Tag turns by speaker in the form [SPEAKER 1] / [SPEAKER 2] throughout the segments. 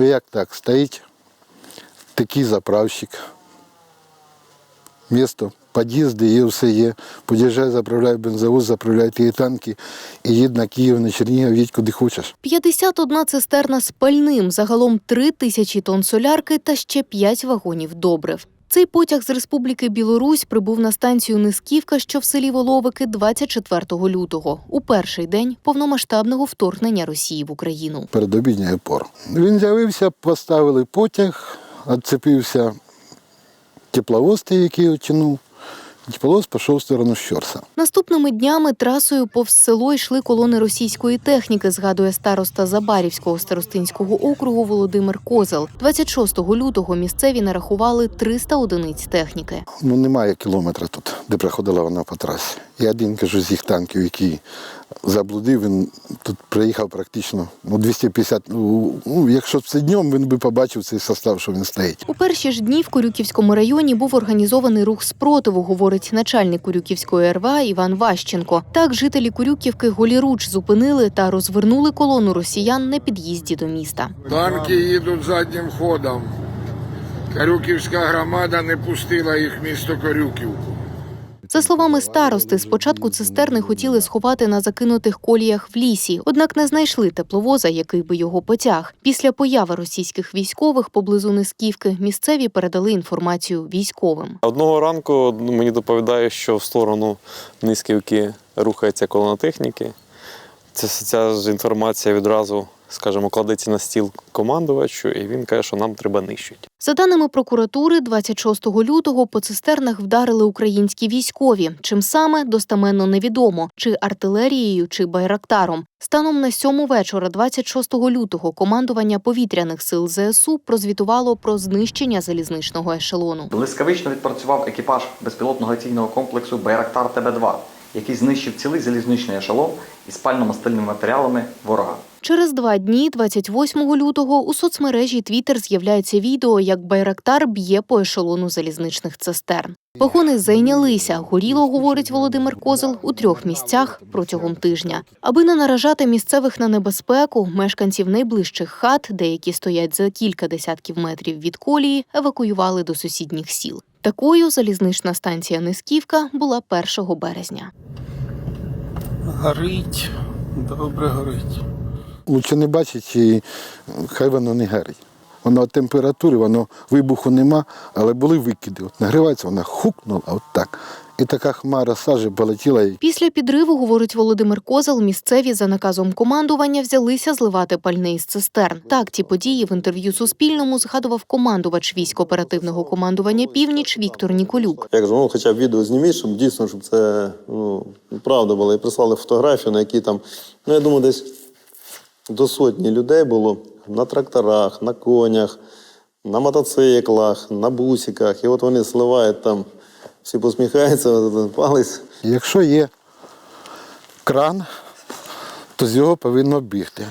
[SPEAKER 1] Ну як так? Стоїть такий заправщик. Місто, під'їзди є, все є. Під'їжджає, заправляє бензовоз, заправляє ті танки і їдь на Київ, на Чернігів, їдь куди хочеш.
[SPEAKER 2] 51 цистерна з пальним, загалом 3 тисячі тонн солярки та ще 5 вагонів добрив. Цей потяг з Республіки Білорусь прибув на станцію Нисківка, що в селі Воловики, 24 лютого, у перший день повномасштабного вторгнення Росії в Україну.
[SPEAKER 1] перед опор. Він з'явився, поставили потяг, відцепився тепловоз, який його тянув. Пішов в сторону Щорса.
[SPEAKER 2] Наступними днями трасою повз село йшли колони російської техніки, згадує староста Забарівського старостинського округу Володимир Козел. 26 лютого місцеві нарахували 300 одиниць техніки.
[SPEAKER 1] Ну, немає кілометра тут, де проходила вона по трасі. І один, кажу, з їх танків, який заблудив, він тут приїхав практично ну, 250. Ну, ну, якщо б це днем, він би побачив цей состав, що він стоїть.
[SPEAKER 2] У перші ж дні в Корюківському районі був організований рух спротиву, говорить начальник Корюківської РВА Іван Ващенко. Так жителі Корюківки голіруч зупинили та розвернули колону росіян на під'їзді до міста.
[SPEAKER 3] Танки їдуть заднім ходом. Карюківська громада не пустила їх в місто Корюківку.
[SPEAKER 2] За словами старости, спочатку цистерни хотіли сховати на закинутих коліях в лісі, однак не знайшли тепловоза, який би його потяг. Після появи російських військових поблизу Нисківки місцеві передали інформацію військовим.
[SPEAKER 4] Одного ранку ну, мені доповідає, що в сторону Низьківки рухається колона техніки. Ця, ця ж інформація відразу, скажімо, кладеться на стіл командувачу, і він каже, що нам треба нищити.
[SPEAKER 2] За даними прокуратури, 26 лютого по цистернах вдарили українські військові. Чим саме достаменно невідомо, чи артилерією, чи байрактаром. Станом на сьому вечора, 26 лютого, командування повітряних сил ЗСУ прозвітувало про знищення залізничного ешелону.
[SPEAKER 5] Блискавично відпрацював екіпаж безпілотного авіаційного комплексу Байрактар ТБ-2, який знищив цілий залізничний ешелон із пально-мастильними матеріалами ворога.
[SPEAKER 2] Через два дні, 28 лютого, у соцмережі Twitter з'являється відео, як Байрактар б'є по ешелону залізничних цистерн. Погони зайнялися. Горіло, говорить Володимир Козел, у трьох місцях протягом тижня. Аби не наражати місцевих на небезпеку, мешканців найближчих хат, деякі стоять за кілька десятків метрів від колії, евакуювали до сусідніх сіл. Такою залізнична станція Нисківка була 1 березня.
[SPEAKER 6] Горить, добре горить.
[SPEAKER 1] Лучше не бачить, і хай воно не горить. Воно від температури, воно вибуху нема, але були викиди. От нагрівається, вона хукнула от так. І така хмара сажі полетіла.
[SPEAKER 2] Після підриву, говорить Володимир Козел, місцеві за наказом командування взялися зливати пальне із цистерн. Так, ті події в інтерв'ю Суспільному згадував командувач військ-оперативного командування Північ Віктор Ніколюк.
[SPEAKER 7] Як же, ну хоча б відео зніміть, щоб дійсно, щоб це ну, правда було. І прислали фотографію, на якій там, ну я думаю, десь до сотні людей було на тракторах, на конях, на мотоциклах, на бусиках. І от вони сливають там, всі посміхаються, палець.
[SPEAKER 1] Якщо є кран, то з його повинно бігти.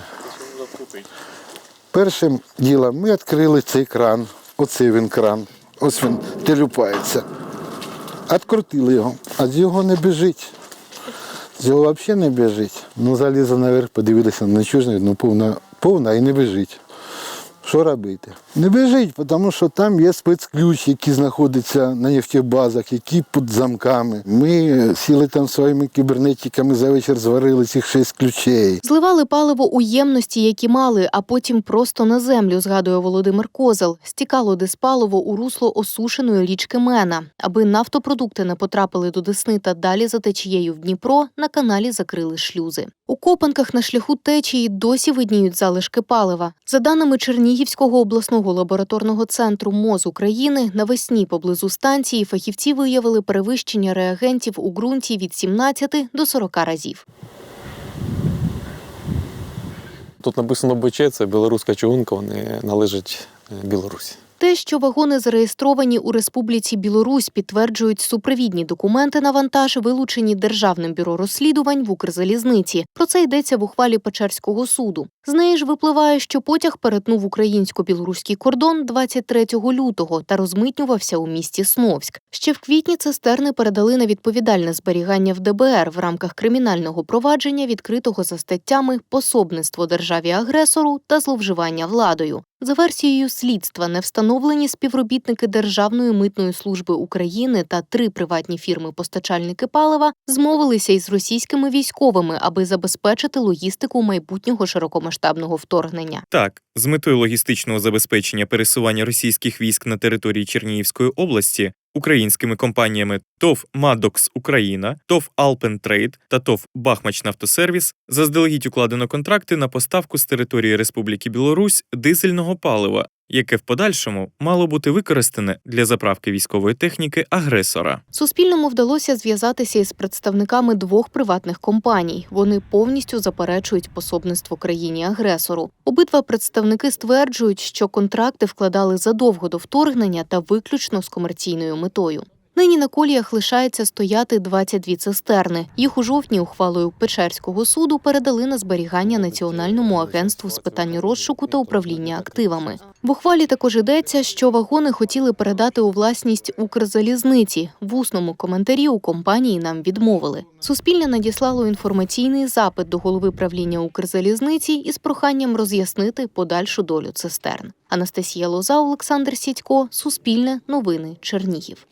[SPEAKER 1] Першим ділом ми відкрили цей кран. Оцей він кран. Ось він телюпається. Відкрутили його, а з його не біжить. З його взагалі не біжить. Ну, залізла наверх, подивилися на чужний, ну повна, повна і не біжить. Що робити? Не біжить, тому що там є спецключ, який знаходиться на нефтебазах, які під замками. Ми сіли там своїми кібернетиками за вечір зварили цих шість ключей.
[SPEAKER 2] Зливали паливо у ємності, які мали, а потім просто на землю, згадує Володимир Козел. Стікало диспаливо у русло осушеної річки Мена. Аби нафтопродукти не потрапили до Десни та далі за течією в Дніпро, на каналі закрили шлюзи. У копанках на шляху течії досі видніють залишки палива. За даними Чернігівського обласного лабораторного центру МОЗ України, навесні поблизу станції фахівці виявили перевищення реагентів у ґрунті від 17 до 40 разів.
[SPEAKER 4] Тут написано БЧ, це білоруська чугунка, вони належать е, Білорусі.
[SPEAKER 2] Те, що вагони зареєстровані у Республіці Білорусь, підтверджують супровідні документи на вантаж, вилучені Державним бюро розслідувань в Укрзалізниці. Про це йдеться в ухвалі Печерського суду. З неї ж випливає, що потяг перетнув українсько-білоруський кордон 23 лютого та розмитнювався у місті Сновськ. Ще в квітні цистерни передали на відповідальне зберігання в ДБР в рамках кримінального провадження, відкритого за статтями пособництво державі агресору та зловживання владою. За версією слідства, не встановлені співробітники Державної митної служби України та три приватні фірми-постачальники палива змовилися із російськими військовими, аби забезпечити логістику майбутнього широкомасштабного вторгнення.
[SPEAKER 8] Так, з метою логістичного забезпечення пересування російських військ на території Чернігівської області українськими компаніями ТОВ Мадокс Україна, ТОВ Алпен Трейд та ТОВ Бахмачнафтосервіс заздалегідь укладено контракти на поставку з території Республіки Білорусь дизельного палива, яке в подальшому мало бути використане для заправки військової техніки агресора.
[SPEAKER 2] Суспільному вдалося зв'язатися із представниками двох приватних компаній. Вони повністю заперечують пособництво країні-агресору. Обидва представники стверджують, що контракти вкладали задовго до вторгнення та виключно з комерційною метою. Нині на коліях лишається стояти 22 цистерни. Їх у жовтні ухвалою Печерського суду передали на зберігання Національному агентству з питань розшуку та управління активами. В ухвалі також йдеться, що вагони хотіли передати у власність Укрзалізниці. В усному коментарі у компанії нам відмовили. Суспільне надіслало інформаційний запит до голови правління Укрзалізниці із проханням роз'яснити подальшу долю цистерн. Анастасія Лоза, Олександр Сідько, Суспільне, Новини, Чернігів.